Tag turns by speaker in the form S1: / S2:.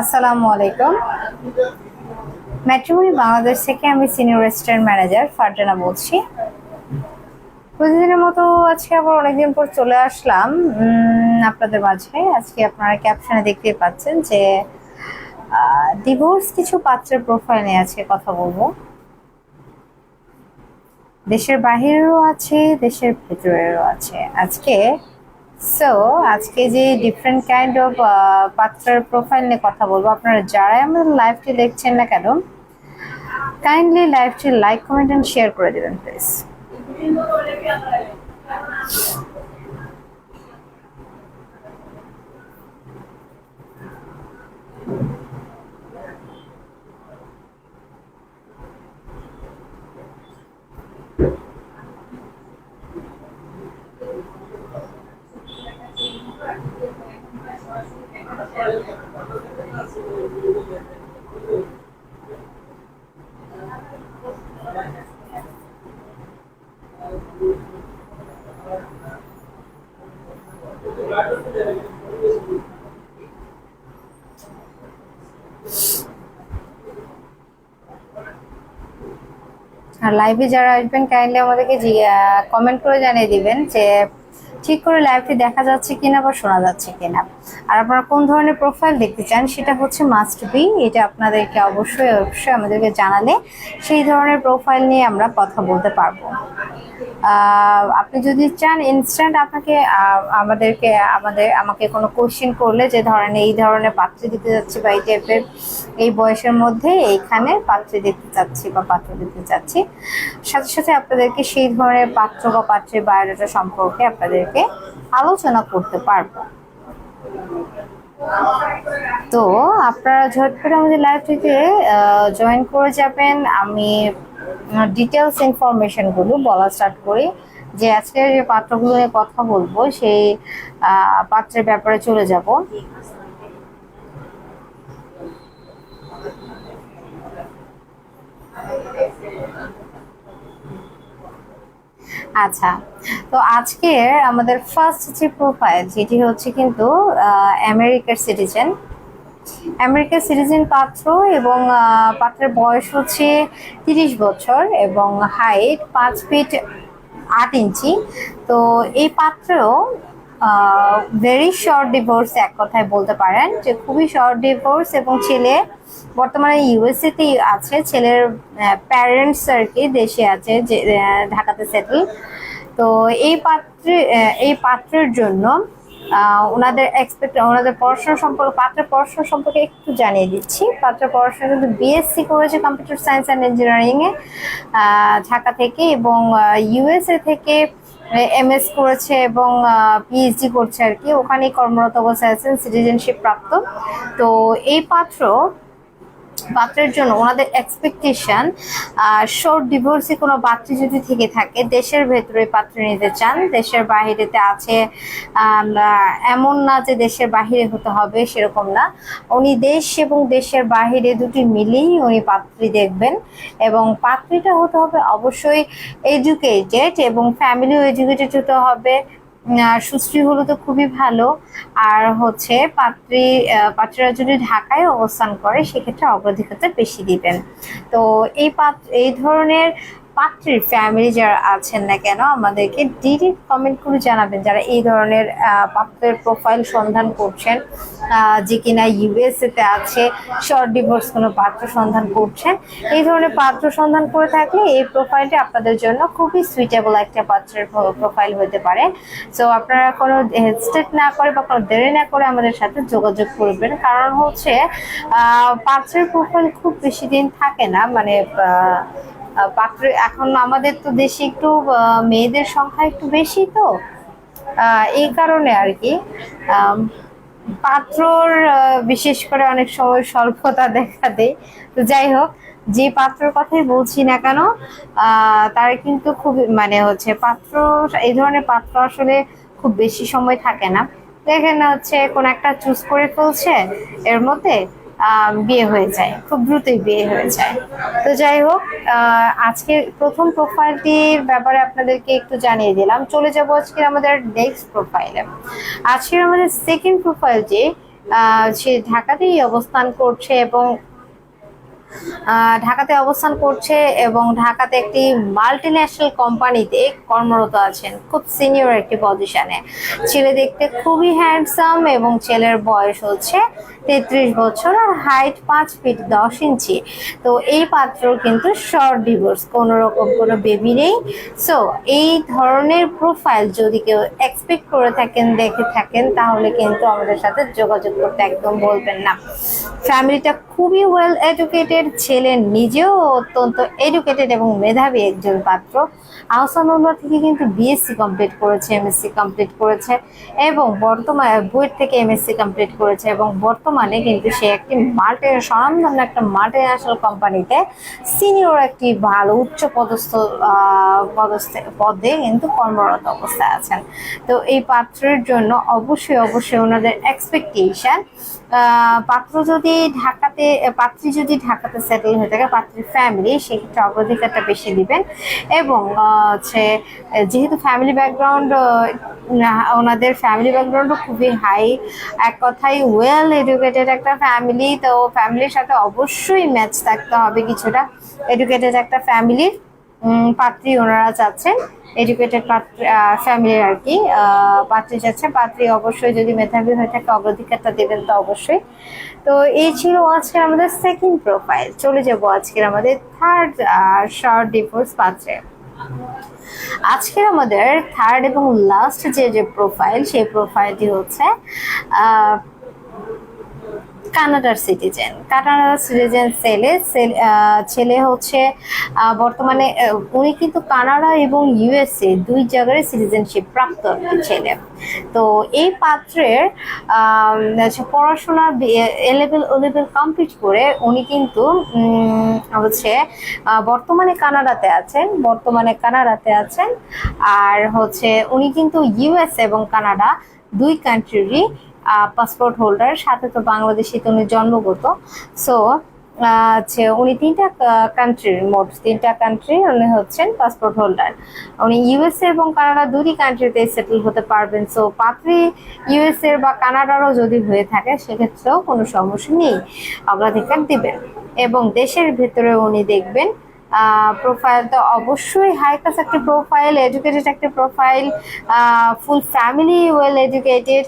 S1: আসসালামু আলাইকুম। ম্যাট্রিমনি বাংলাদেশ থেকে আমি সিনিয়র রেস্টুরেন্ট ম্যানেজার ফারজানা বলছি। প্রতিদিনের মতো আজকে আবার অনেকদিন পর চলে আসলাম। আপনাদের মাঝে আজকে আপনারা ক্যাপশনে দেখতে পাচ্ছেন যে ডিভোর্স কিছু পাত্রের প্রোফাইল নিয়ে আজকে কথা বলব। দেশের বাহিরেরও আছে, দেশের ভেতরেরও আছে। আজকে সো আজকে যে ডিফারেন্ট কাইন্ড অফ পাত্রের প্রোফাইল নিয়ে কথা বলব, আপনারা যারাই আমাদের লাইভটি দেখছেন না কেন কাইন্ডলি লাইভটি লাইক কমেন্ট অ্যান্ড শেয়ার করে দেবেন প্লিজ আর লাইভে যারা আসবেন কাইন্ডলি আমাদেরকে কমেন্ট করে জানিয়ে দিবেন যে ঠিক করে লাইভটি দেখা যাচ্ছে কিনা বা শোনা যাচ্ছে কিনা। আর আপনারা কোন ধরনের প্রোফাইল দেখতে চান সেটা হচ্ছে মাস্ট বি এটা আপনাদেরকে অবশ্যই অবশ্যই আমাদেরকে জানালে সেই ধরনের প্রোফাইল নিয়ে আমরা কথা বলতে পারব। আপনি যদি চান ইনস্ট্যান্ট আপনাকে আমাদেরকে, আমাদের, আমাকে কোনো কোশ্চেন করলে যে ধরেন এই ধরনের পাত্র দিতে যাচ্ছি বা এই টাইপের এই বয়সের মধ্যে এইখানে পাত্র দিতে চাচ্ছি বা পাত্র দিতে চাচ্ছি, সাথে সাথে আপনাদেরকে সেই ধরনের পাত্র বা পাত্রের বায়োডাটা সম্পর্কে আপনাদেরকে আলোচনা করতে পারব। তো আপনারা ঝটপট আমাদের লাইভটিতে জয়েন করে যাবেন। আমি ডিটেলস ইনফরমেশনগুলো বলা স্টার্ট করি। যে আজকে যে পাত্রগুলো নিয়ে কথা বলব, সেই পাত্রের ব্যাপারে চলে যাব। আচ্ছা তো আজকে আমাদের ফার্স্ট যে প্রোফাইল যেটি হচ্ছে কিন্তু আমেরিকার সিটিজেন আমেরিকার সিটিজেন পাত্র এবং পাত্রের বয়স হচ্ছে তিরিশ বছর এবং হাইট পাঁচ ফিট আট ইঞ্চি তো এই পাত্রেও ভেরি শর্ট ডিভোর্স এক কথায় বলতে পারেন যে খুবই শর্ট ডিভোর্স এবং ছেলে বর্তমানে ইউএসএ তে আছে, ছেলের প্যারেন্টস আর কি দেশে আছে, যে ঢাকাতে সেটেল তো এই পাত্রে এই পাত্রের জন্য ওনাদের এক্সপেক্ট ওনাদের পড়াশোনা সম্পর্কে, পাত্রের পড়াশোনা সম্পর্কে একটু জানিয়ে দিচ্ছি। পাত্রের পড়াশোনা কিন্তু বিএসসি করেছে কম্পিউটার সায়েন্স অ্যান্ড ইঞ্জিনিয়ারিংয়ে ঢাকা থেকে এবং ইউএসএ থেকে এমএস করেছে এবং পিএইচডি করছে আর কি। ওখানেই কর্মরত অবস্থায় আছেন সিটিজেনশিপ প্রাপ্ত। তো এই পাত্র পাত্রের জন্য ওনাদের এক্সপেকটেশন শর্ট ডিভোর্সে কোনো পাত্রী যদি থেকে থাকে, দেশের ভেতরে পাত্র নিতে চান, দেশের বাহিরেতে আছে এমন না যে দেশের বাহিরে হতে হবে, সেরকম না। উনি দেশ এবং দেশের বাহিরে দুটি মিলিয়েই উনি পাত্রী দেখবেন এবং পাত্রীটা হতে হবে অবশ্যই এডুকেটেড এবং ফ্যামিলিও এডুকেটেড হতে হবে। সুশ্রী হলো তো খুবই ভালো। আর হচ্ছে পাত্রী পাত্রীরা যদি ঢাকায় অবস্থান করে, সেক্ষেত্রে অগ্রাধিকারটা বেশি দিবেন। তো এই পাত্র এই ধরনের পাত্রীর ফ্যামিলি যারা আছেন না কেন, আমাদেরকে ডিরেক্ট কমেন্ট করে জানাবেন যারা এই ধরনের পাত্রের প্রোফাইল সন্ধান করছেন যে কিনা ইউএসএ তে আছে শর্ট ডিভোর্স কোনো পাত্র সন্ধান করছেন। এই ধরনের পাত্র সন্ধান করে থাকলে এই প্রোফাইলটা আপনাদের জন্য খুবই সুইটেবল একটা পাত্রের প্রোফাইল হতে পারে। সো আপনারা কোনো হেজিটেট না করে বা কোনো দেরি না করে আমাদের সাথে যোগাযোগ করবেন। কারণ হচ্ছে পাত্রের প্রোফাইল খুব বেশি দিন থাকে না মানে পাত্র এখন আমাদের তো দেশে একটু মেয়েদের সংখ্যা একটু বেশি তো। এই কারণে আর কি। পাত্রর বিশেষ করে অনেক সময় স্বল্পতা দেখা দেয়। তো যাই হোক, যে পাত্রর কথাই বলছি না কেন তার কিন্তু খুব মানে হচ্ছে পাত্র, এই ধরনের পাত্র আসলে খুব বেশি সময় থাকে না। দেখেন হচ্ছে, কোন একটা চুজ করে ফেলছে, এর মধ্যে বিয়ে হয়ে যায়, খুব দ্রুতই বিয়ে হয়ে যায়। তো যাই হোক আজকে আজকের প্রথম প্রোফাইলটির ব্যাপারে আপনাদেরকে একটু জানিয়ে দিলাম। চলে যাব আজকে আমাদের নেক্সট প্রোফাইলে আজকে আমাদের সেকেন্ড প্রোফাইল যে সে ঢাকাতেই অবস্থান করছে এবং ঢাকাতে অবস্থান করছে এবং ঢাকাতে একটি মাল্টি ন্যাশনাল কোম্পানিতে কর্মরত আছেন। খুব সিনিয়র একটি পজিশনে ছেলে দেখতে খুবই হ্যান্ডসাম এবং ছেলের বয়স হচ্ছে তেত্রিশ বছর আর হাইট পাঁচ ফিট দশ ইঞ্চি। তো এই পাত্র কিন্তু শর্ট ডিভোর্স কোনো রকম কোনো বেবি নেই। সো এই ধরনের প্রোফাইল যদি কেউ এক্সপেক্ট করে থাকেন, দেখে থাকেন, তাহলে কিন্তু আমাদের সাথে যোগাযোগ করতে একদম বলবেন না। ফ্যামিলিটা খুবই ওয়েল এডুকেটেড ছেলে নিজেও অত্যন্ত এডুকেটেড এবং মেধাবী একজন পাত্র। আহসান আহসানুল্লাহ থেকে কিন্তু বিএসসি কমপ্লিট করেছে এমএসসি কমপ্লিট করেছে এবং বর্তমানে বুয়েট থেকে এমএসসি কমপ্লিট করেছে এবং বর্তমানে কিন্তু সে একটি মাল্টি, স্বনামধন্য একটা মাল্টি ন্যাশনাল কোম্পানিতে সিনিয়র একটি ভালো উচ্চ পদস্থ পদস্থ, পদে কিন্তু কর্মরত অবস্থায় আছেন। তো এই পাত্রের জন্য অবশ্যই অবশ্যই ওনাদের এক্সপেকটেশন পাত্র যদি ঢাকাতে, পাত্রী যদি ঢাকাতে সেটেল হয়ে থাকে, পাত্রীর ফ্যামিলি সেক্ষেত্রে অগ্রাধিকারটা বেশি দিবেন। এবং হচ্ছে, যেহেতু ফ্যামিলি ব্যাকগ্রাউন্ড ওনাদের ফ্যামিলি ব্যাকগ্রাউন্ডও খুবই হাই এক কথায় ওয়েল এডুকেটেড একটা ফ্যামিলি তো ফ্যামিলির সাথে অবশ্যই ম্যাচ থাকতে হবে কিছুটা। এডুকেটেড একটা ফ্যামিলির পাত্রী ওনারা চাচ্ছেন এডুকেটেড পাত্র ফ্যামিলির আর কি পাত্রী চাচ্ছেন পাত্রী অবশ্যই যদি মেধাবী হয়ে থাকে, অগ্রাধিকারটা দেবেন তো অবশ্যই। তো এই ছিল আজকের আমাদের সেকেন্ড প্রোফাইল চলে যাব আজকের আমাদের থার্ড শর্ট ডিভোর্স পাত্রে। আজকের আমাদের থার্ড এবং লাস্ট যে যে প্রোফাইল সেই প্রোফাইলটি হচ্ছে কানাডার সিটিজেন। কানাডার সিটিজেন ছেলে, ছেলে- হচ্ছে বর্তমানে উনি কিন্তু কানাডা এবং ইউএসএ দুই জায়গায় সিটিজেনশিপ প্রাপ্ত ছেলে তো এই পাত্রের পড়াশোনা A level, O level complete করে উনি কিন্তু হচ্ছে বর্তমানে কানাডাতে আছেন, বর্তমানে কানাডাতে আছেন। আর হচ্ছে, উনি কিন্তু ইউএস এবং কানাডা দুই কান্ট্রিরই পাসপোর্ট হোল্ডার সাথে তো বাংলাদেশিতে উনি জন্মগত। সো হচ্ছে উনি তিনটা কান্ট্রির মোট তিনটা কান্ট্রি উনি হচ্ছেন পাসপোর্ট হোল্ডার উনি ইউএসএ এবং কানাডা দুটি কান্ট্রিতে সেটেল হতে পারবেন। সো পাত্রী ইউএসএ বা কানাডারও যদি হয়ে থাকে, সেক্ষেত্রেও কোনো সমস্যা নেই। অগ্রাধিকার দিবেন। এবং দেশের ভেতরে উনি দেখবেন প্রোফাইল তো অবশ্যই হাই ক্লাস একটা প্রোফাইল এডুকেটেড একটা profile full family well educated